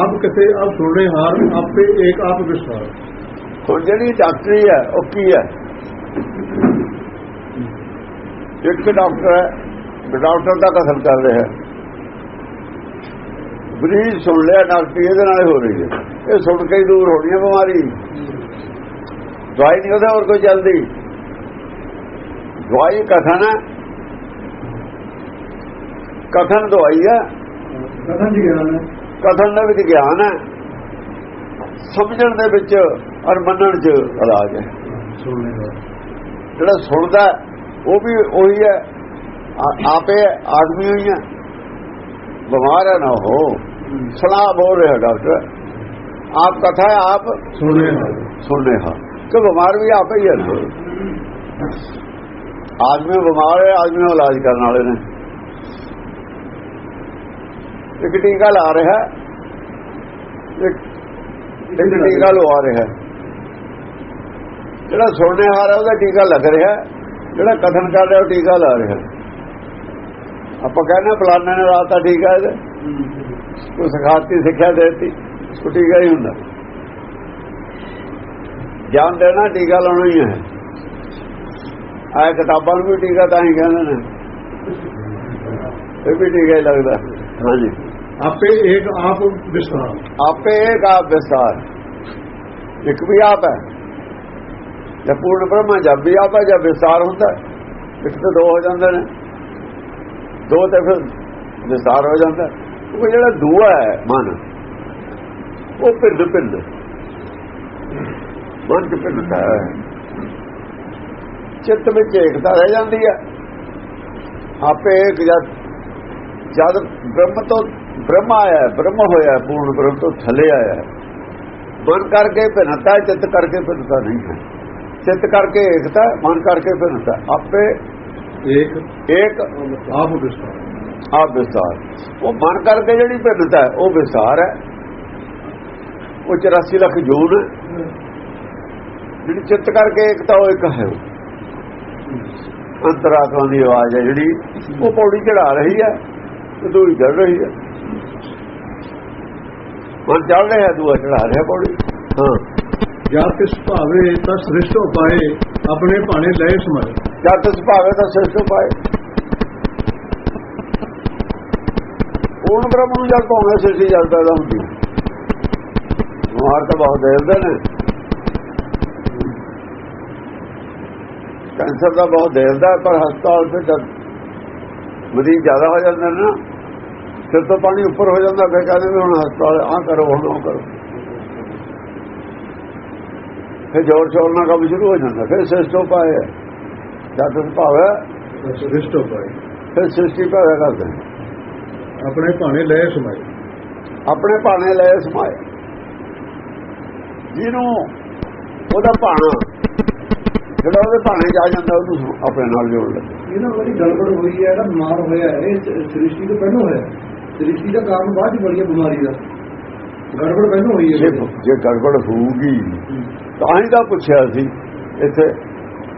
ਆਪ ਕਿਤੇ ਆਪ ਸੁਣਨੇ ਹਾਰ ਆਪੇ ਏਕ ਆਪ ਵਿਸਤਾਰ ਹੁਣ ਜਿਹੜੀ ਡਾਕਟਰੀ ਹੈ ਉਹ ਕੀ ਹੈ? ਇੱਕ ਡਾਕਟਰ ਹੈ ਡਾਕਟਰ ਦਾ ਕਥਨ ਕਰ ਰਿਹਾ ਹੈ। ਬਰੀਜ ਸੁਣ ਲਿਆ ਡਾਕਟਰੀ ਇਹਦੇ ਨਾਲ ਹੀ ਹੋ ਰਹੀ ਹੈ। ਇਹ ਸੁਣ ਕੇ ਹੀ ਦੂਰ ਹੋਣੀ ਹੈ ਬਿਮਾਰੀ। ਦਵਾਈ ਨਹੀਂ ਉਹਦਾ ਹੋਰ ਕੋਈ ਜਲਦੀ ਦਵਾਈ ਕਥਨ ਹੈ। ਕਥਨ ਦਵਾਈ ਹੈ। ਕਥਨ ਜੀ ਗਿਆਨ ਹੈ। ਕਥਨ ਦੇ ਵਿੱਚ ਗਿਆਨ ਹੈ। ਸਮਝਣ ਦੇ ਵਿੱਚ ਔਰ ਮੰਨਣ 'ਚ ਇਲਾਜ ਹੈ। ਜਿਹੜਾ ਸੁਣਦਾ ਉਹ ਵੀ ਉਹੀ ਹੈ। ਆਪੇ ਆਦਮੀ ਹੋਈ ਹੈ। ਬਿਮਾਰ ਹੈ ਨਾ ਹੋ। ਸਲਾਹ ਬੋਲ ਰਿਹਾ ਡਾਕਟਰ। ਆਪ ਕਥਾ ਹੈ ਆਪ ਸੁਣਨੇ ਸੁਣਨੇ ਹਾਂ ਕਿ ਬਿਮਾਰ ਵੀ ਆਪੇ ਹੀ ਹੈ। ਆਦਮੀ ਬਿਮਾਰ ਹੈ ਆਦਮੀ ਨੂੰ ਇਲਾਜ ਕਰਨ ਵਾਲੇ ਨੇ। ਇੱਕ ਟੀਕਾ ਲਾ ਰਿਹਾ। ਇੱਕ ਟੀਕਾ ਲਵਾ ਰਿਹਾ। ਜਿਹੜਾ ਸੁਣਨੇ ਹਾਰਾ ਉਹਦਾ ਟੀਕਾ ਲੱਗ ਰਿਹਾ। ਜਿਹੜਾ ਕਥਨ ਕਰ ਰਿਹਾ, ਉਹ ਟੀਕਾ ਲਾ ਰਿਹਾ। ਆਪਾਂ ਕਹਿੰਦੇ ਫਲਾਣੇ ਨੇ ਰਾਤ ਦਾ ਟੀਕਾ ਇਹਦੇ। ਕੋਈ ਸਿਖਾਤੀ, ਸਿੱਖਿਆ ਦੇਤੀ। ਉਹ ਟੀਕਾ ਹੀ ਹੁੰਦਾ। ਗਿਆਨ ਦੇਣਾ, ਟੀਕਾ ਲਾਉਣਾ ਹੀ ਹੈ। ਆਹ ਕਿਤਾਬਾਂ ਨੂੰ ਵੀ ਟੀਕਾ ਤਾਂ ਹੀ ਕਹਿੰਦੇ ਨੇ। ਇਹ ਵੀ ਟੀਕਾ ਹੀ ਲੱਗਦਾ। ਹਾਂਜੀ। ਆਪੇ ਏਕ ਆਪ ਵਿਸਥਾਰ। ਆਪੇ ਏਕ ਆਪ ਵਿਸਥਾਰ। ਇੱਕ ਵੀ ਆਪ ਹੈ। ਜਦ ਪੂਰਨ ਬ੍ਰਹਮਾ ਜਦ ਵੀ ਆਪ ਹੈ ਜਦ ਵਿਸਾਰ ਹੁੰਦਾ ਇੱਕ ਤੋਂ ਦੋ ਹੋ ਜਾਂਦੇ ਨੇ। ਦੋ ਤੇ ਫਿਰ ਵਿਸਾਰ ਹੋ ਜਾਂਦਾ ਉਹ ਜਿਹੜਾ ਦੂਆ ਹੈ, ਮਨ, ਉਹ ਪਿੰਡ ਪਿੰਡ ਮਨ ਚ ਪਿੰਡ ਹੈ। ਚਿੱਤ ਵਿੱਚ ਏਕਤਾ ਰਹਿ ਜਾਂਦੀ ਹੈ। ਆਪੇ ਏਕ ਜਦ ਜਦ ਬ੍ਰਹਮ ਤੋਂ ਬ੍ਰਹਮ ਆਇਆ ਬ੍ਰਹਮ ਹੋਇਆ ਪੂਰਨ ਬ੍ਰਹਮ ਤੋਂ ਥੱਲੇ ਆਇਆ। ਮਨ ਕਰਕੇ ਭਿੰਨਤਾ ਚਿੱਤ ਕਰਕੇ ਭਿੰਨਤਾ ਨਹੀਂ ਹੈ। ਚਿੱਤ ਕਰਕੇ ਏਕਤਾ ਮਨ ਕਰਕੇ ਭਿੰਨਤਾ ਆਪੇ ਏਕ ਇੱਕ ਆਪ ਵਿਸਤਾਰ। ਆਪ ਵਿਸਾਰ ਉਹ ਮਨ ਕਰਕੇ ਜਿਹੜੀ ਭਿੰਨਤਾ ਉਹ ਵਿਸਾਰ ਹੈ। ਉਹ 84 ਲੱਖ ਜੂਨ ਹੈ। ਜਿਹੜੀ ਚਿੱਤ ਕਰਕੇ ਏਕਤਾ ਉਹ ਇੱਕ ਹੈ। ਅੰਤਰਾਤਮਾ ਦੀ ਆਵਾਜ਼ ਹੈ ਜਿਹੜੀ ਉਹ ਪੌੜੀ ਚੜਾ ਰਹੀ ਹੈ ਤੇ ਦੂਈ ਚੜ ਰਹੀ ਹੈ। ਮਨ ਚੜ ਰਿਹਾ ਦੂਆ ਚੜਾ ਰਿਹਾ ਪੌੜੀ। ਹਾਂ। ਜਾਂ ਤਿਸ ਭਾਵੇ ਤਾਂ ਸ੍ਰਿਸ਼ਟ ਪਾਏ ਆਪਣੇ ਭਾਣੇ ਲਏ ਸਮਾਏ। ਜਦ ਤਿਸ ਭਾਵੇ ਤਾਂ ਸਿਰਸ਼ ਪਾਏ। ਪੂਰਨ ਬ੍ਰਹਮ ਨੂੰ ਜਦ ਭਾਵੇਂ ਸਿਰਸ਼ੀ ਜਦ ਪੈਦਾ ਹੁੰਦੀ। ਮਾਰ ਤਾਂ ਬਹੁਤ ਦੇਰਦੇ ਨੇ। ਕੈਂਸਰ ਦਾ ਬਹੁਤ ਦੇਰਦਾ ਪਰ ਹਸਪਤਾਲ ਤੇ ਜਦ ਮਰੀਜ਼ ਜ਼ਿਆਦਾ ਹੋ ਜਾਂਦੇ ਨਾ ਸਿਰ ਤੋਂ ਪਾਣੀ ਉੱਪਰ ਹੋ ਜਾਂਦਾ ਫਿਰ ਕਹਿੰਦੇ ਵੀ ਹੁਣ ਹਸਪਤਾਲ ਆ ਕਰੋ ਹੁਣ ਉਹ ਕਰੋ। ਫਿਰ ਜ਼ੋਰ ਸ਼ੋਰ ਨਾਲ ਕੰਮ ਸ਼ੁਰੂ ਹੋ ਜਾਂਦਾ ਫਿਰ ਸਿਸਟਮ ਪਾਏ। ਜਦ ਤੱਕ ਭਾਵੇਂ ਤਾਂ ਸ੍ਰਿਸ਼ਟ ਪਾਏ। ਫਿਰ ਸ੍ਰਿਸ਼ਟੀ ਪੈਦਾ ਕਰਦੇ। ਆਪਣੇ ਭਾਣੇ ਲਏ ਸਮਾਏ। ਆਪਣੇ ਭਾਣੇ ਲਏ ਸਮਾਏ। ਜਿਹਨੂੰ ਉਹਦਾ ਭਾਣਾ ਜਿਹੜਾ ਉਹਦੇ ਭਾਣੇ ਜਾ ਜਾਂਦਾ ਉਹਨੂੰ ਆਪਣੇ ਨਾਲ ਜੋੜ ਲੈਂਦਾ ਇਹਨਾਂ ਵਾਲੀ ਗੜਬੜ ਹੋਈ ਹੈ ਜਿਹੜਾ ਬਿਮਾਰ ਹੋਇਆ ਇਹ ਸ੍ਰਿਸ਼ਟੀ ਤੋਂ ਪਹਿਲਾਂ ਹੋਇਆ। ਸ੍ਰਿਸ਼ਟੀ ਦਾ ਕਾਰਨ ਬਾਅਦ ਚ ਬਣੀ ਹੈ ਬਿਮਾਰੀ ਦਾ। ਗੜਬੜ ਪਹਿਲਾਂ ਹੋਈ ਹੈ ਜੇ ਜੇ ਗੜਬੜ ਹੋਊਗੀ ਤਾਂ ਹੀ ਤਾਂ ਪੁੱਛਿਆ ਸੀ ਇੱਥੇ।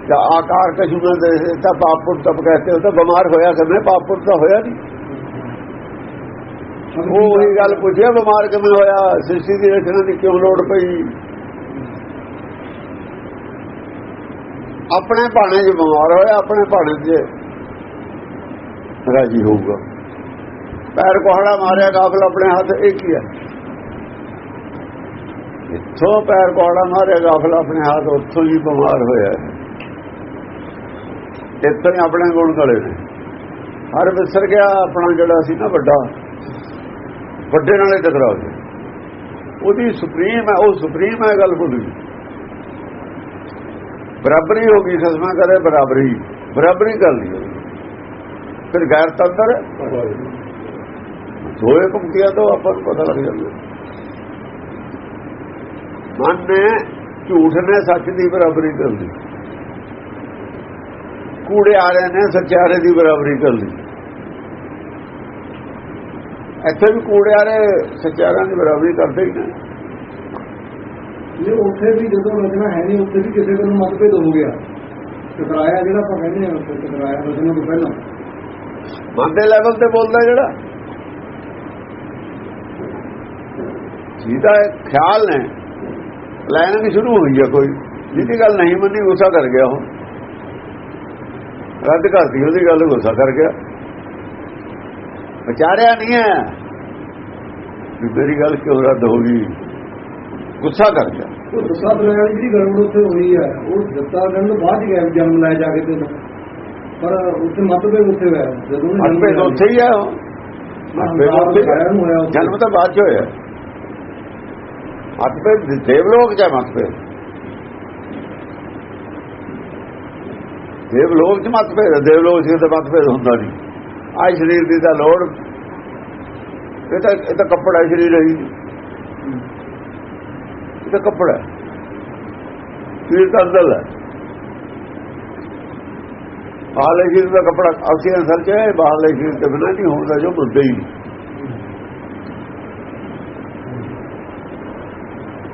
ਕਿ ਆਕਾਰ ਕਸ਼ੂ में ਦੇ ਤਾਂ ਪਾਪੁਰ ਤਬ ਕਹਤੇ ਹੋ ਤਾਂ ਬਿਮਾਰ ਹੋਇਆ ਕਿਵੇਂ ਪਾਪੁਰ ਤਾਂ ਹੋਇਆ ਨਹੀਂ। ਉਹ ਉਹੀ ਗੱਲ ਪੁੱਛਿਆ ਬਿਮਾਰ ਕਿਵੇਂ ਹੋਇਆ? ਸ੍ਰਿਸ਼ਟੀ ਦੀ ਰਚਨਾ ਦੀ ਕਿਉਂ ਲੋੜ ਪਈ? ਆਪਣੇ ਭਾਣੇ 'ਚ ਬਿਮਾਰ ਹੋਇਆ ਆਪਣੇ ਭਾਣੇ 'ਚ ਰਾਜੀ ਹੋਊਗਾ। ਪੈਰ ਕੋਹੜਾ ਮਾਰਿਆ ਗਾਫਲ ਆਪਣੇ ਹੱਥ ਇਹ ਕੀ ਹੈ। ਇੱਥੋਂ ਪੈਰ ਕੋਹੜਾ ਮਾਰਿਆ ਗਾਫਲ ਆਪਣੇ ਹੱਥ ਉੱਥੋਂ ਹੀ ਬਿਮਾਰ ਹੋਇਆ ਇੱਥੋਂ ਹੀ ਆਪਣੇ ਗੁਣ ਗਲੇ ਨੇ। ਹਰ ਵਿਸਰ ਗਿਆ, ਆਪਣਾ ਜਿਹੜਾ ਸੀ ਨਾ ਵੱਡਾ, ਵੱਡੇ ਨਾਲੇ ਟਕਰਾ ਗਿਆ। ਉਹਦੀ ਸੁਪਰੀਮ ਹੈ, ਉਹ ਸੁਪਰੀਮ ਹੈ ਗੱਲ ਭੁੱਲ ਗਈ। ਬਰਾਬਰੀ ਹੋ ਗਈ, ਖਸਮਾ ਕਰੇ, ਬਰਾਬਰੀ। ਬਰਾਬਰੀ ਕਰ ਲਈ ਉਹਨੇ। ਫਿਰ ਗੈਰ ਤੰਦਰ ਦੋਏ ਪੰਕਤੀਆਂ ਤੋਂ ਆਪਾਂ ਨੂੰ ਪਤਾ ਲੱਗ ਜਾਂਦਾ। ਮਨ ਨੇ ਝੂਠ ਨੇ ਸੱਚ ਦੀ ਬਰਾਬਰੀ ਕਰ ਲਈ। ਕੂੜੇ ਆਲੇ ਨੇ ਸੱਚਾਰੇ ਦੀ ਬਰਾਬਰੀ ਕਰ ਲਈ। ਇੱਥੇ ਵੀ ਕੂੜੇ ਆਲੇ ਸੱਚਾਰਾਂ ਦੀ ਬਰਾਬਰੀ ਕਰਦੇ ਹੀ ਨੇ। ਇਹ ਉੱਥੇ ਵੀ ਜਦੋਂ ਰਚਨਾ ਹੈ ਨਹੀਂ ਉੱਥੇ ਵੀ ਕਿਸੇ ਕੋਲ ਮਤਭੇਦ ਹੋ ਗਿਆ। ਟਕਰਾਇਆ ਜਿਹੜਾ ਆਪਾਂ ਕਹਿੰਦੇ ਹਾਂ ਉੱਥੇ ਟਕਰਾਇਆ ਰਚਨਾ ਤੋਂ ਪਹਿਲਾਂ। ਮਨ ਦੇ ਲੈਵਲ ਤੇ ਬੋਲਦਾ ਜਿਹੜਾ। ਜਿਹਦਾ ਖਿਆਲ ਨੇ। ਪਲੈਨਿੰਗ ਸ਼ੁਰੂ ਹੋਈ ਹੈ ਕੋਈ। ਜਿਹਦੀ ਗੱਲ ਨਹੀਂ ਮੰਨੀ ਗੁੱਸਾ ਕਰ ਗਿਆ ਉਹ। ਰੱਦ ਕਰਤੀ ਉਹਦੀ ਗੱਲ ਗੁੱਸਾ ਕਰ ਗਿਆ। ਵਿਚਾਰਿਆ ਨਹੀਂ ਹੈ ਵੀ ਮੇਰੀ ਗੱਲ ਕਿਉਂ ਰੱਦ ਹੋ ਗਈ। ਗੁੱਸਾ ਕਰ ਗਿਆ। ਉਹ ਦਰਿਆ ਵਾਲੀ ਜਿਹੜੀ ਗੜਬੜ ਉੱਥੇ ਹੋਈ ਹੈ ਉਹ ਦਿੱਤਾ ਕਰਨ ਤੋਂ ਬਾਅਦ ਹੀ ਗਿਆ ਜਨਮ ਲੈ ਜਾ ਕੇ ਤੇ। ਪਰ ਉੱਥੇ ਮਤਭੇਦ ਉੱਥੇ ਹੋਇਆ। ਜਦੋਂ ਲਿਆ। ਉੱਥੇ ਹੀ ਆ ਉਹ। ਜਨਮ ਤਾਂ ਬਾਅਦ ਚ ਹੋਇਆ। ਆਪੇ ਦੇਵਲੋਕ ਚ ਮਤਪੇ ਦੇਵਲੋਕ ਚ ਮਤਪੇ ਦੇਵਲੋਕ ਚ ਤਾਂ ਮਤਭੇਦ ਹੁੰਦਾ ਨਹੀਂ। ਆ ਸਰੀਰ ਦੀ ਤਾਂ ਲੋੜ। ਇਹ ਤਾਂ ਇਹ ਤਾਂ ਕੱਪੜਾ ਸਰੀਰ ਹੈ ਇਹ ਤਾਂ ਕੱਪੜਾ ਸਰੀਰ ਤਾਂ ਅੰਦਰ ਹੈ। ਬਾਹਰਲੇ ਸਰੀਰ ਦਾ ਕੱਪੜਾ, ਅਸੀਂ ਅਸਲ ਚ ਇਹ ਬਾਹਰਲੇ ਸਰੀਰ ਤੇ ਬਿਨਾਂ ਨਹੀਂ ਹੁੰਦਾ ਜੋ ਮੁੱਦੇ ਹੀ।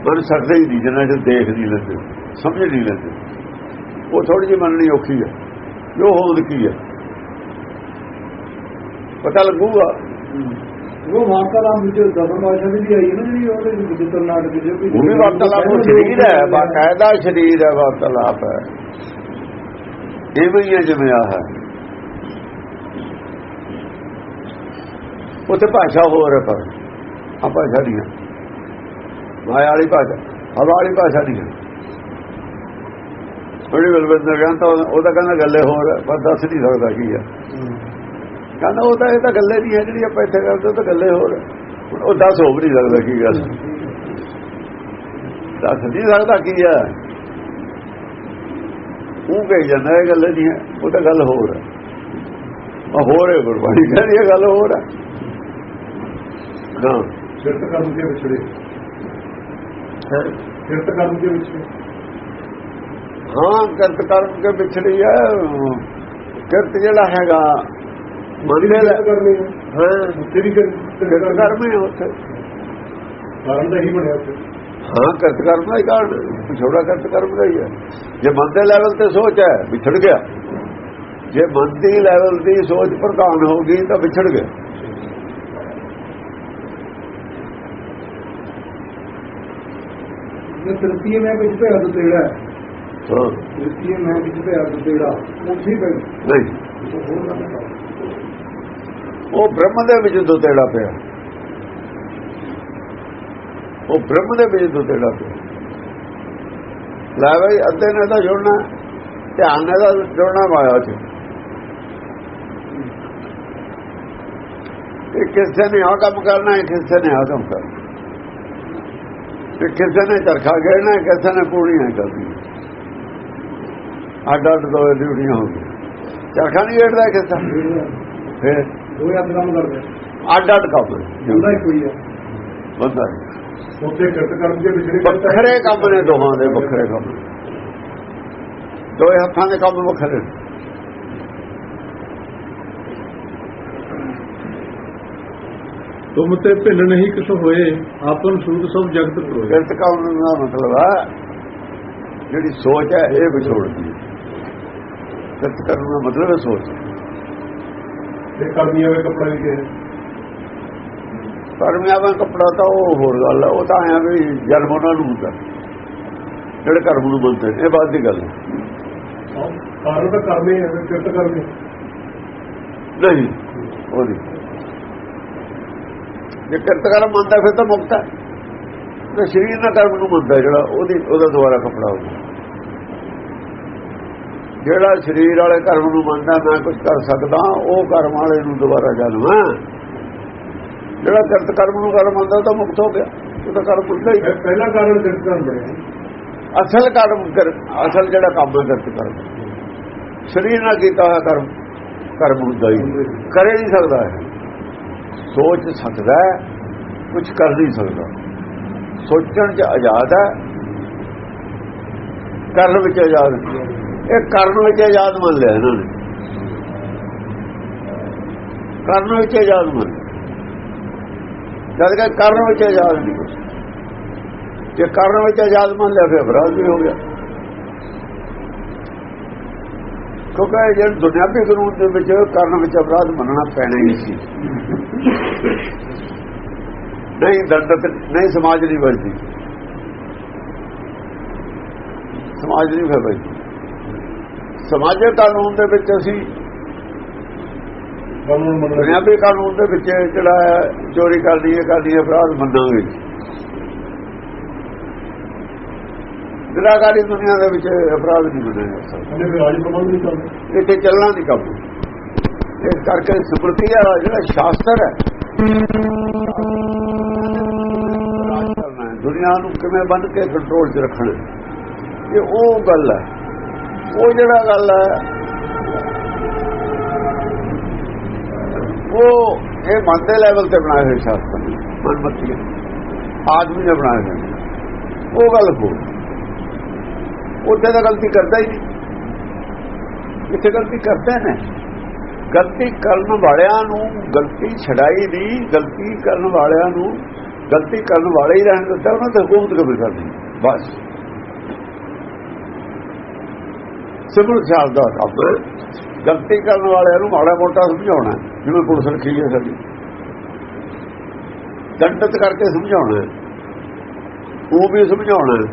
ਮਨ ਸਕਦੇ ਹੀ ਨਹੀਂ ਜਿੰਨਾ ਚਿਰ ਦੇਖ ਨਹੀਂ ਲੈਂਦੇ ਸਮਝ ਨਹੀਂ ਲੈਂਦੇ। ਉਹ ਥੋੜੀ ਜਿਹੀ ਮੰਨਣੀ ਔਖੀ ਹੈ ਜੋ ਹੋਂਦ ਕੀ ਹੈ ਪਤਾ ਲੱਗੂਗਾ। ਉਹ ਵਾਰਤਾਲਾਪ ਵਿੱਚ ਦਸਮ ਦੀ ਵੀ ਆਈ ਹੈ ਨਾ ਜਿਹੜੀ ਉਹਦੇ ਵਿੱਚ ਕਰਨਾਟਕ ਦੇ ਕੋਈ ਉਹ ਵੀ ਵਾਰਤਾਲਾਪ ਉਹ ਸਰੀਰ ਹੈ ਬਾਕਾਇਦਾ ਸਰੀਰ ਹੈ ਵਾਰਤਾਲਾਪ ਹੈ। ਇਵੇਂ ਹੀ ਹੈ ਜਿਵੇਂ ਆ ਹੈ। ਉੱਥੇ ਭਾਸ਼ਾ ਹੋਰ ਹੈ ਪਰ ਆ ਭਾਸ਼ਾ ਮਾਇਆ ਵਾਲੀ ਭਾਸ਼ਾ ਹਵਾ ਵਾਲੀ ਭਾਸ਼ਾ ਨਹੀਂ ਹੈ। ਬੜੀ ਬਲਵੰਦਰ ਕਹਿੰਦਾ ਉਹਦਾ ਕਹਿੰਦਾ ਗੱਲੇ ਹੋਰ ਹੈ, ਪਰ ਦੱਸ ਨਹੀਂ ਸਕਦਾ ਕੀ ਹੈ ਕਹਿੰਦਾ ਉਹ ਤਾਂ ਇਹ ਤਾਂ ਗੱਲੇ ਨਹੀਂ ਹੈ ਜਿਹੜੀ ਆਪਾਂ ਇੱਥੇ ਕਰਦੇ ਉਹ ਤਾਂ ਗੱਲੇ ਹੋਰ ਉਹ ਦੱਸ ਹੋ ਵੀ ਨਹੀਂ ਸਕਦਾ ਕੀ ਗੱਲ। ਦੱਸ ਨਹੀਂ ਸਕਦਾ ਕੀ ਹੈ ਉਹ ਕਹੀ ਜਾਂਦਾ ਇਹ ਗੱਲ ਨਹੀਂ ਹੈ ਉਹ ਤਾਂ ਗੱਲ ਹੋਰ ਹੈ ਉਹ ਹੋਰ ਹੈ ਗੁਰਬਾਣੀ ਕਹਿੰਦੀ ਇਹ ਗੱਲ ਹੋਰ ਹੈ। ਨਾ ਕਿਰਤ ਕਰਨ ਕੇ ਵਿਛੜੇ ਕਿਰਤ ਹਾਂ ਕਰਤ ਕਰਮ ਕੇ ਵਿਛੜੀ ਹੈ ਕਿਰਤ ਜਿਹੜਾ ਹੈਗਾ ਮੰਨਦੇ ਲੈ ਕਰਨੀ ਹੈ। ਤੇਰੀ ਕਿਰਤ ਕਰਮ ਹੈ ਉੱਥੇ। ਕਾਰਨ ਤਾਂ ਹੀ ਬਣਿਆ ਉੱਥੇ। ਹਾਂ ਕਰਤ ਕਰਮ ਦਾ ਹੀ ਕਾਰਨ ਛੋੜਾ ਕਰਤ ਕਰਮ ਦਾ ਹੀ ਹੈ ਜੇ ਮਨ ਦੇ ਲੈਵਲ ਤੇ ਸੋਚ ਹੈ ਵਿਛੜ ਗਿਆ। ਜੇ ਮਨ ਦੀ ਲੈਵਲ ਦੀ ਸੋਚ ਪ੍ਰਧਾਨ ਹੋ ਗਈ ਤਾਂ ਵਿਛੜ ਗਿਆ। ਤ੍ਰਿਤੀਏ ਮੈਂ ਵਿੱਚ ਭਿਆ ਤੋਂ ਤੇੜਾ ਹੈ। ਹਾਂ। ਤ੍ਰਿਤੀਏ ਮੈਂ ਵਿੱਚ ਭਿਆ ਤੋਂ ਤੇੜਾ ਉੱਥੇ ਪੈ ਨਹੀਂ। ਉਹ ਬ੍ਰਹਮ ਦੇ ਵਿੱਚ ਤੋਂ ਤੇੜਾ ਪਿਆ। ਉਹ ਬ੍ਰਹਮ ਦੇ ਵਿੱਚ ਤੋਂ ਤੇੜਾ ਪਿਆ। ਲੈ ਬਈ ਅੱਧੇ ਨੇ ਤਾਂ ਜੁੜਨਾ ਧਿਆਨ ਨੇ ਤਾਂ ਜੁੜਨਾ ਮਾਇਆ ਚ। ਇਹ ਕਿਸੇ ਨੇ ਆ ਕੰਮ ਕਰਨਾ ਹੈ ਕਿਸੇ ਨੇ ਆ ਕੰਮ ਕਰਨਾ। ਤੇ ਕਿਸੇ ਨੇ ਚਰਖਾ ਗੇੜਨਾ ਕਿਸੇ ਨੇ ਪੂੜੀਆਂ ਕਰਦੀ ਅੱਡ ਅੱਡ ਦੋ ਡਿਊਟੀਆਂ ਹੋ ਗਈਆਂ। ਚਰਖਾ ਨਹੀਂ ਗੇੜਦਾ ਕਿਸੇ ਫਿਰ ਉਹ ਹੱਥ ਕੰਮ ਕਰਦੇ ਅੱਡ ਅੱਡ ਕੰਮ ਹੁੰਦਾ ਹੀ ਕੋਈ ਹੈ। ਬੰਦਾ ਉੱਥੇ ਕਿਰਤ ਕਰਨ ਕੇ ਵਿਛੜੇ ਵੱਖਰੇ ਕੰਮ ਨੇ ਦੋਹਾਂ ਦੇ ਵੱਖਰੇ ਕੰਮ ਦੋਏ ਹੱਥਾਂ ਦੇ ਕੰਮ ਵੱਖਰੇ ਨੇ। ਤੁਮ ਤੇ ਭਿੰਨ ਨਹੀਂ ਕਿਛ ਹੋਏ ਆਪਨ ਸੂਤ ਸਭ ਜਗਤ ਪਰੋਏ ਕਿਰਤ ਕਰਨ ਦਾ ਮਤਲਬ ਹੈ ਜਿਹੜੀ ਸੋਚ ਹੈ ਇਹ ਵਿਛੋੜਦੀ ਹੈ। ਕਿਰਤ ਕਰਨ ਦਾ ਮਤਲਬ ਹੈ ਸੋਚ। ਤੇ ਕਰਮੀਆਂ ਵੇ ਕੱਪੜਾ ਵੀ ਕਿਹਾ ਕਰਮਿਆਵਾਂ ਕੱਪੜਾ ਤਾਂ ਉਹ ਹੋਰ ਗੱਲ ਹੈ ਉਹ ਤਾਂ ਐਂ ਵੀ ਜਨਮ ਉਹਨਾਂ ਨੂੰ ਹੁੰਦਾ। ਜਿਹੜੇ ਕਰਮ ਨੂੰ ਮੰਨਦੇ ਨੇ ਇਹ ਬਾਤ ਦੀ ਗੱਲ ਹੈ ਕਾਰਨ ਤਾਂ ਕਰਮੇ ਹੈ ਕਿਰਤ ਕਰਮੇ। ਨਹੀਂ ਉਹ ਨਹੀਂ। ਜੇ ਕਿਰਤ ਕਰਮ ਮੰਨਦਾ ਫਿਰ ਤਾਂ ਮੁਕਤ ਹੈ ਤੇ ਸਰੀਰ ਨਾਲ ਕਰਮ ਨੂੰ ਮੰਨਦਾ ਜਿਹੜਾ ਉਹਦੀ ਉਹਦਾ ਦੁਆਰਾ ਕੱਪੜਾ ਹੋਊਗਾ। ਜਿਹੜਾ ਸਰੀਰ ਵਾਲੇ ਕਰਮ ਨੂੰ ਮੰਨਦਾ ਮੈਂ ਕੁਝ ਕਰ ਸਕਦਾ ਉਹ ਕਰਮ ਵਾਲੇ ਨੂੰ ਦੁਬਾਰਾ ਜਨਮ ਹੈ। ਜਿਹੜਾ ਕਿਰਤ ਕਰਮ ਨੂੰ ਕਰਮ ਮੰਨਦਾ ਉਹ ਤਾਂ ਮੁਕਤ ਹੋ ਗਿਆ। ਉਹ ਤਾਂ ਕਰਮ ਹੁੰਦਾ ਹੀ ਪਹਿਲਾ ਕਾਰਨ ਕਿਰਤ ਕਰਨ ਬਣਿਆ ਅਸਲ ਕਰਮ ਕਰ- ਅਸਲ ਜਿਹੜਾ ਕੰਮ ਹੈ ਕਿਰਤ ਕਰਮ। ਸਰੀਰ ਨਾਲ ਕੀਤਾ ਹੋਇਆ ਕਰਮ ਕਰਮ ਹੁੰਦਾ ਹੀ ਕਰੇ ਨਹੀਂ ਸਕਦਾ ਹੈ। ਸੋਚ ਸਕਦਾ ਹੈ ਕੁਝ ਕਰ ਨਹੀਂ ਸਕਦਾ। ਸੋਚਣ ਚ ਆਜ਼ਾਦ ਹੈ, ਕਰਨ ਵਿੱਚ ਆਜ਼ਾਦ ਇਹ ਕਰਨ ਵਿੱਚ ਆਜ਼ਾਦ ਮੰਨ ਲਿਆ ਇਹਨਾਂ ਨੇ। ਕਰਨ ਵਿੱਚ ਆਜ਼ਾਦ ਮੰਨ ਲਿਆ। ਜਦ ਕਿ ਕਰਨ ਵਿੱਚ ਆਜ਼ਾਦ ਨਹੀਂ ਕੁਛ। ਜੇ ਕਰਨ ਵਿੱਚ ਆਜ਼ਾਦ ਮੰਨ ਲਿਆ, ਫਿਰ ਅਪਰਾਧ ਵੀ ਹੋ ਗਿਆ। ਕਿਉਂਕਿ ਜਿਹੜੇ ਦੁਨਿਆਵੀ ਕਾਨੂੰਨ ਦੇ ਵਿੱਚ ਕਰਨ ਵਿੱਚ ਅਪਰਾਧ ਮੰਨਣਾ ਪੈਣਾ ਹੀ ਸੀ। ਨਹੀਂ ਦੰਡਤ ਨਹੀਂ ਸਮਾਜ ਨਹੀਂ ਬਚਦੀ ਸਮਾਜ ਨਹੀਂ ਫਿਰ ਬਚਦੀ ਸਮਾਜਿਕ ਕਾਨੂੰਨ ਦੇ ਵਿੱਚ ਅਸੀਂ ਦੁਨਿਆਵੀ ਕਾਨੂੰਨ ਦੇ ਵਿੱਚ ਜਿਹੜਾ ਚੋਰੀ ਕਰਦੀ ਹੈ ਕਰਦੀ ਹੈ ਅਪਰਾਧ ਮੰਨਾਂਗੇ। ਨਿਰਾਕਾਰੀ ਦੁਨੀਆ ਦੇ ਵਿੱਚ ਅਪਰਾਧ ਨਹੀਂ ਚੱਲਦਾ। ਇੱਥੇ ਚੱਲਣਾ ਨਹੀਂ ਕੰਮ। ਇਸ ਕਰਕੇ ਸੁਪਰਤੀ ਵਾਲਾ ਜਿਹੜਾ ਸ਼ਾਸਤਰ ਹੈ। ਰਾਜ ਦੁਨੀਆ ਨੂੰ ਕਿਵੇਂ ਬੰਦ ਕੇ ਕੰਟਰੋਲ 'ਚ ਰੱਖਣਾ ਇਹ ਉਹ ਗੱਲ ਹੈ। ਉਹ ਜਿਹੜਾ ਗੱਲ ਹੈ, ਉਹ ਇਹ ਮਨ ਦੇ ਲੈਵਲ ਤੇ ਬਣਾਏ ਹੋਏ ਸ਼ਾਸਤਰ ਨੇ। ਆਦਮੀ ਨੇ ਬਣਾਏ ਹੋਏ ਨੇ। ਉਹ ਗੱਲ ਹੋ ਉੱਥੇ ਤਾਂ ਗਲਤੀ ਕਰਦਾ ਹੀ ਨਹੀਂ। ਇੱਥੇ ਗਲਤੀ ਕਰਦੇ ਨੇ। ਗਲਤੀ ਕਰਨ ਵਾਲਿਆਂ ਨੂੰ ਗਲਤੀ ਛਡਾਈ ਦੀ, ਗਲਤੀ ਕਰਨ ਵਾਲਿਆਂ ਨੂੰ ਗਲਤੀ ਕਰਨ ਵਾਲੇ ਹੀ ਰਹਿਣ ਦਿੱਤਾ, ਉਹਨਾਂ ਤੇ ਹਕੂਮਤ ਕਬਲ ਕਰਦੀ ਬਸ। ਸਿਮਰ ਖਿਆਲ ਦਾ ਕੰਮ। ਗਲਤੀ ਕਰਨ ਵਾਲਿਆਂ ਨੂੰ ਮਾੜਾ ਮੋਟਾ ਸਮਝਾਉਣਾ, ਜਿਵੇਂ ਪੁਲਿਸ ਰੱਖੀ ਹੈ ਸਾਡੀ। ਦੰਡਤ ਕਰਕੇ ਸਮਝਾਉਣਾ। ਹੈ। ਉਹ ਵੀ ਸਮਝਾਉਣਾ।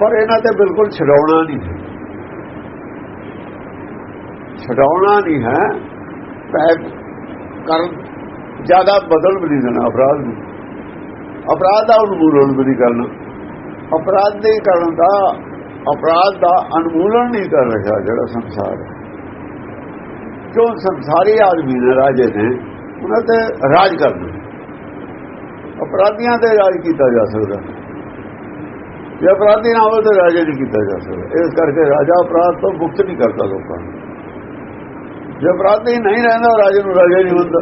ਪਰ ਇਹਨਾਂ ਤੇ ਬਿਲਕੁਲ ਛਡਾਉਣਾ ਨਹੀਂ। ਹੈ ਛਡਾਉਣਾ ਨਹੀਂ ਹੈ, ਪੈ ਕਰਨ ਜ਼ਿਆਦਾ ਬਦਲ ਵੀ ਨਹੀਂ ਦੇਣਾ, ਅਪਰਾਧ ਨੂੰ ਅਪਰਾਧ ਦਾ ਉਨਮੂਲਨ ਵੀ ਨਹੀਂ ਕਰਨਾ। ਅਪਰਾਧ ਦੇ ਕਰਨ ਦਾ, ਅਪਰਾਧ ਦਾ ਅਨਮੂਲਨ ਨਹੀਂ ਕਰ ਰਿਹਾ ਜਿਹੜਾ ਸੰਸਾਰ ਹੈ। ਕਿਉਂ ਸੰਸਾਰੀ ਆਦਮੀ ਨੇ, ਰਾਜੇ ਨੇ, ਉਹਨਾਂ ਤੇ ਰਾਜ ਕਰਨਾ ਅਪਰਾਧੀਆਂ ਤੇ ਰਾਜ ਕੀਤਾ ਜਾ ਸਕਦਾ। ਜੇ ਅਪਰਾਧੀ ਨਾ ਹੋਵੇ ਤਾਂ ਰਾਜੇ ਨਹੀਂ ਕੀਤਾ ਜਾ ਸਕਦਾ। ਇਸ ਕਰਕੇ ਰਾਜਾ ਅਪਰਾਧ ਤੋਂ ਮੁਕਤ ਨਹੀਂ ਕਰਦਾ ਲੋਕਾਂ ਨੂੰ। ਜੇ ਅਪਰਾਧੀ ਨਹੀਂ ਰਹਿੰਦਾ ਰਾਜੇ ਨੂੰ ਰਾਜਾ ਨਹੀਂ ਹੁੰਦਾ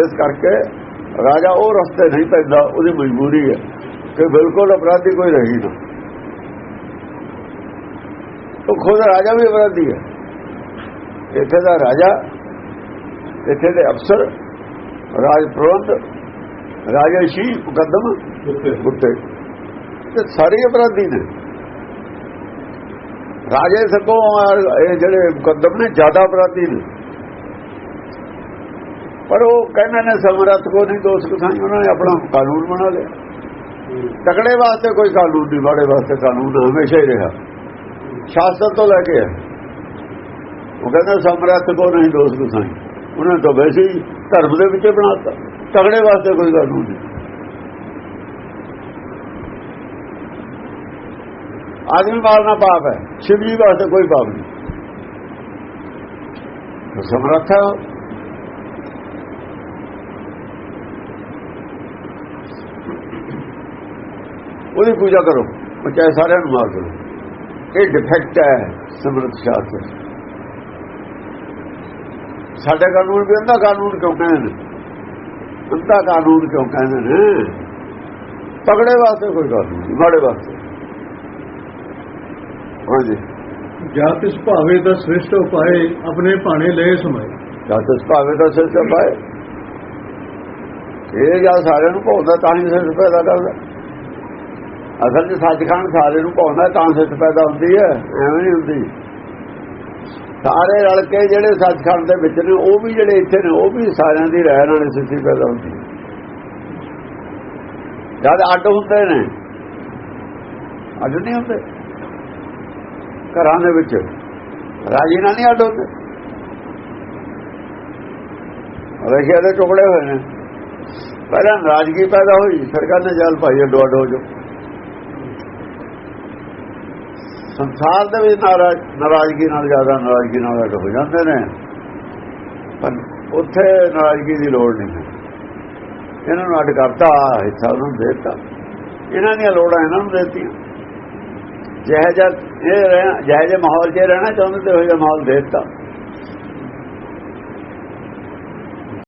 ਇਸ ਕਰਕੇ ਰਾਜਾ ਉਹ ਰਸਤੇ ਨਹੀਂ ਪੈਂਦਾ ਉਹਦੀ ਮਜਬੂਰੀ ਹੈ ਕਿ ਬਿਲਕੁਲ ਅਪਰਾਧੀ ਕੋਈ ਰਹੀ ਨਾ। ਉਹ ਖੁਦ ਰਾਜਾ ਵੀ ਅਪਰਾਧੀ ਹੈ। ਇੱਥੇ ਦਾ ਰਾਜਾ ਇੱਥੇ ਦੇ ਅਫਸਰ ਰਾਜ ਪ੍ਰਬੰਧ ਰਾਜਸ਼ੀ ਮੁਕੱਦਮ ਉੱਤੇ ਗੁੱਟੇ ਤੇ ਸਾਰੇ ਅਪਰਾਧੀ ਨੇ। ਰਾਜੇ ਸਗੋਂ ਇਹ ਜਿਹੜੇ ਮੁਕੱਦਮ ਨੇ, ਜ਼ਿਆਦਾ ਅਪਰਾਧੀ ਨੇ। ਪਰ ਉਹ ਕਹਿੰਦੇ ਨੇ, ਸਮਰੱਥ ਕੋ ਨਹੀਂ, ਦੋਸ਼ ਕਸਾਈ, ਉਹਨਾਂ ਨੇ ਆਪਣਾ ਕਾਨੂੰਨ ਬਣਾ ਲਿਆ। ਤਕੜੇ ਵਾਸਤੇ ਕੋਈ ਕਾਨੂੰਨ ਨਹੀਂ ਬਾੜੇ ਵਾਸਤੇ ਕਾਨੂੰਨ ਹਮੇਸ਼ਾ ਹੀ ਰਿਹਾ। ਸ਼ਾਸਤਰ ਤੋਂ ਲੈ ਕੇ ਹੈ। ਉਹ ਕਹਿੰਦੇ, ਸਮਰੱਥ ਕੋ ਨਹੀਂ, ਦੋਸ਼ ਕਸਾਈ। ਉਹਨਾਂ ਨੇ ਤਾਂ ਵੈਸੇ ਹੀ ਧਰਮ ਦੇ ਵਿੱਚ ਬਣਾਤਾ ਤਕੜੇ ਵਾਸਤੇ ਕੋਈ ਕਾਨੂੰਨ ਨਹੀਂ। ਆਦਮੀ ਮਾਰਨਾ ਪਾਪ ਹੈ ਸ਼ਿਵ ਜੀ ਵਾਸਤੇ ਕੋਈ ਪਾਪ ਨਹੀਂ। ਸਮਰੱਥ ਹੈ ਉਹਦੀ ਪੂਜਾ ਕਰੋ ਉਹ ਚਾਹੇ ਸਾਰਿਆਂ ਨੂੰ ਮਾਰ ਦਿਓ। ਇਹ ਡਿਫੈਕਟ ਹੈ ਸਮਰੱਥ ਸ਼ਾਸਤਰ ਸਾਡੇ ਕਾਨੂੰਨ ਵੀ ਅੰਦਾ ਕਾਨੂੰਨ ਕਿਉਂ ਕਹਿੰਦੇ ਨੇ? ਅੰਦਾ ਕਾਨੂੰਨ ਕਿਉਂ ਕਹਿੰਦੇ ਨੇ? ਤਗੜੇ ਵਾਸਤੇ ਕੋਈ ਕਾਨੂੰਨ ਨਹੀਂ, ਮਾੜੇ ਵਾਸਤੇ। ਹਾਂਜੀ। ਜਾਂ ਤਿਸ ਭਾਵੇ ਦਾ ਸ੍ਰਿਸ਼ਟ ਉਪਾਏ ਆਪਣੇ ਭਾਣੇ ਲਏ ਸਮਾਏ ਤੱਕ ਭਾਵੇਂ ਦਾ ਸਿਰ ਚਪਾਏ ਇਹ ਜਾਂ ਸਾਰਿਆਂ ਨੂੰ ਭੌਂਦਾ ਤਾਂ ਹੀ ਸਿਰ ਪੈਦਾ ਕਰਦਾ। ਅਸਲ 'ਚ ਸੱਚਖੰਡ ਸਾਰੇ ਨੂੰ ਭੌਂਦਾ ਤਾਂ ਸਿਰ ਪੈਦਾ ਹੁੰਦੀ ਹੈ ਐਵੇਂ ਨਹੀਂ ਹੁੰਦੀ। ਸਾਰੇ ਰਲ ਕੇ ਜਿਹੜੇ ਸੱਚਖੰਡ ਦੇ ਵਿੱਚ ਨੇ ਉਹ ਵੀ ਜਿਹੜੇ ਇੱਥੇ ਨੇ ਉਹ ਵੀ ਸਾਰਿਆਂ ਦੀ ਰਹਿਣ ਵਾਲੀ ਸਿੱਧੀ ਪੈਦਾ ਹੁੰਦੀ ਜਦ ਅੱਡ ਹੁੰਦੇ ਨੇ ਅੱਡ ਨਹੀਂ ਹੁੰਦੇ। ਘਰਾਂ ਦੇ ਵਿੱਚ। ਰਾਜੀ ਨਾਲ ਨਹੀਂ ਅੱਡ ਹੁੰਦੇ। ਰਸ਼ੀਆ ਦੇ ਟੁਕੜੇ ਹੋਏ ਨੇ। ਪਹਿਲਾਂ ਨਾਰਾਜ਼ਗੀ ਪੈਦਾ ਹੋਈ ਸਰਕਾਰ ਨੇ ਜਲ ਭਾਈ ਅੱਡੋ ਅੱਡ ਹੋ ਜੋ ਸੰਸਾਰ ਦੇ ਵਿੱਚ ਨਾਰਾਜ਼ ਨਾਰਾਜ਼ਗੀ ਨਾਲ ਜ਼ਿਆਦਾ ਨਾਰਾਜ਼ਗੀ ਨਾਲ ਅੱਡ ਹੋ ਜਾਂਦੇ ਨੇ। ਪਰ ਉੱਥੇ ਨਾਰਾਜ਼ਗੀ ਦੀ ਲੋੜ ਨਹੀਂ ਹੈ। ਇਹਨਾਂ ਨੂੰ ਅੱਡ ਕਰਤਾ ਹਿੱਸਾ ਉਹਨਾਂ ਨੂੰ ਦੇ ਦਿੱਤਾ। ਇਹਨਾਂ ਦੀਆਂ ਲੋੜਾਂ ਇਹਨਾਂ ਨੂੰ ਦੇ ਦਿੱਤੀਆਂ। ਜਿਹੋ ਜਿਹਾ ਇਹ ਰਹਿਣਾ ਜਿਹੋ ਜਿਹੇ ਮਾਹੌਲ 'ਚ ਰਹਿਣਾ ਚਾਹੁੰਦੇ ਤੇ ਉਹ ਜਿਹਾ ਮਾਹੌਲ ਦੇ ਦਿੱਤਾ।